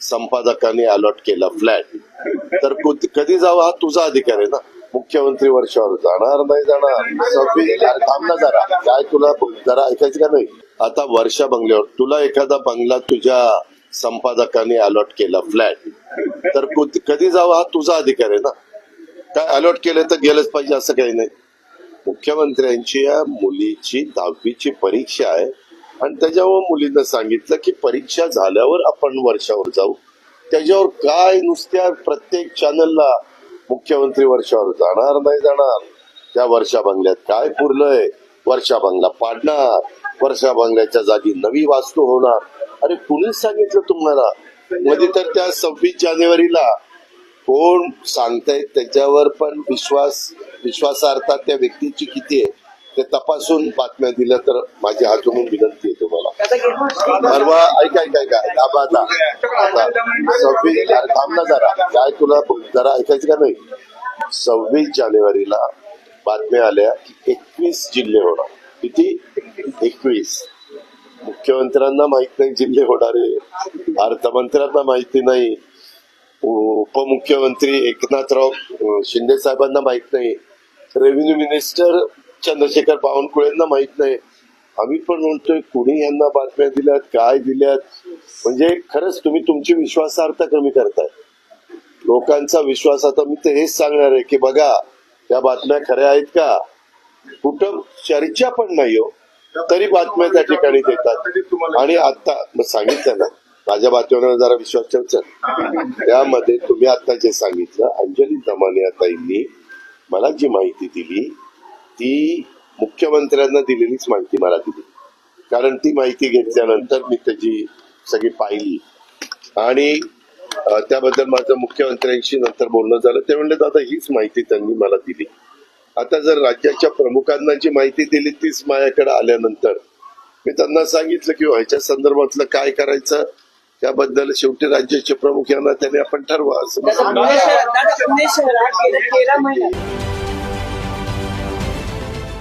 संपादकांनी allot केला flat तर कधी जावं हा तुझा अधिकार आहे ना? मुख्यमंत्री वर्षावर जाणार नाही जाणार? थांबला ना जरा. काय तुला जरा ऐकायचं का नाही? आता वर्षा बंगल्यावर तुला एखादा बंगला तुझ्या संपादकांनी अलॉट केला फ्लॅट तर कधी जावं हा तुझा अधिकार आहे ना? काय अलॉट केलं तर गेलंच पाहिजे असं काही नाही. मुख्यमंत्र्यांची या मुलीची दहावीची परीक्षा आहे. आणि त्याच्यावर मुलींना सांगितलं की परीक्षा झाल्यावर आपण वर्षावर जाऊ. त्याच्यावर काय नुसत्या प्रत्येक चॅनलला मुख्यमंत्री वर्षावर जाणार नाही जाणार. त्या वर्षा बंगल्यात काय पुरलंय? वर्षा बंगला पाडणार. वर्षा बंगल्याच्या जागी नवी वास्तू होणार. अरे कुणीच सांगितलं तुम्हाला? मध्ये तर त्या सव्वीस जानेवारीला कोण सांगतायत त्याच्यावर पण विश्वास विश्वासार्हता त्या व्यक्तीची किती आहे? ते तपासून बातम्या दिल्या तर माझी हातून विनंती आहे तुम्हाला. परवा ऐका ऐका ऐका दाबा आता. सव्वीस अरे थांब ना जरा. काय तुला जरा ऐकायचं का नाही? सव्वीस जानेवारीला बातम्या आल्या की एकवीस जिल्हे होणार. किती? एकवीस. मुख्यमंत्र्यांना माहीत नाही जिल्हे होणारे अर्थमंत्र्यांना माहिती नाही. उपमुख्यमंत्री एकनाथराव शिंदे साहेबांना माहीत नाही. रेव्हेन्यू मिनिस्टर चंद्रशेखर बावनकुळेंना माहीत नाही. आम्ही पण म्हणतोय कुणी यांना बातम्या दिल्यात काय दिल्यात? म्हणजे खरंच तुम्ही तुमची विश्वासार्हता कमी करताय. लोकांचा विश्वास आता मी तर हेच सांगणार आहे की बघा त्या बातम्या खऱ्या आहेत का? कुठं चर्चा पण नाही हो. तरी बातम्या त्या ठिकाणी देतात. आणि आता मग सांगितलं ना माझ्या बातम्यांवर जरा विश्वास ठेवचा. त्यामध्ये तुम्ही आता जे सांगितलं अंजली दमाने ताईंनी मला जी माहिती दिली ती मुख्यमंत्र्यांना दिलेलीच माहिती मला दिली कारण ती माहिती घेतल्यानंतर मी त्याची सगळी पाहिली. आणि त्याबद्दल माझं मुख्यमंत्र्यांशी नंतर बोलणं झालं. ते म्हणले दादा हीच माहिती त्यांनी मला दिली. आता जर राज्याच्या प्रमुखांना जी माहिती दिली तीच माझ्याकडे आल्यानंतर मी त्यांना सांगितलं की ह्याच्या संदर्भातलं काय करायचं? त्याबद्दल शेवटी राज्याचे प्रमुख यांना त्याने आपण ठरवा असं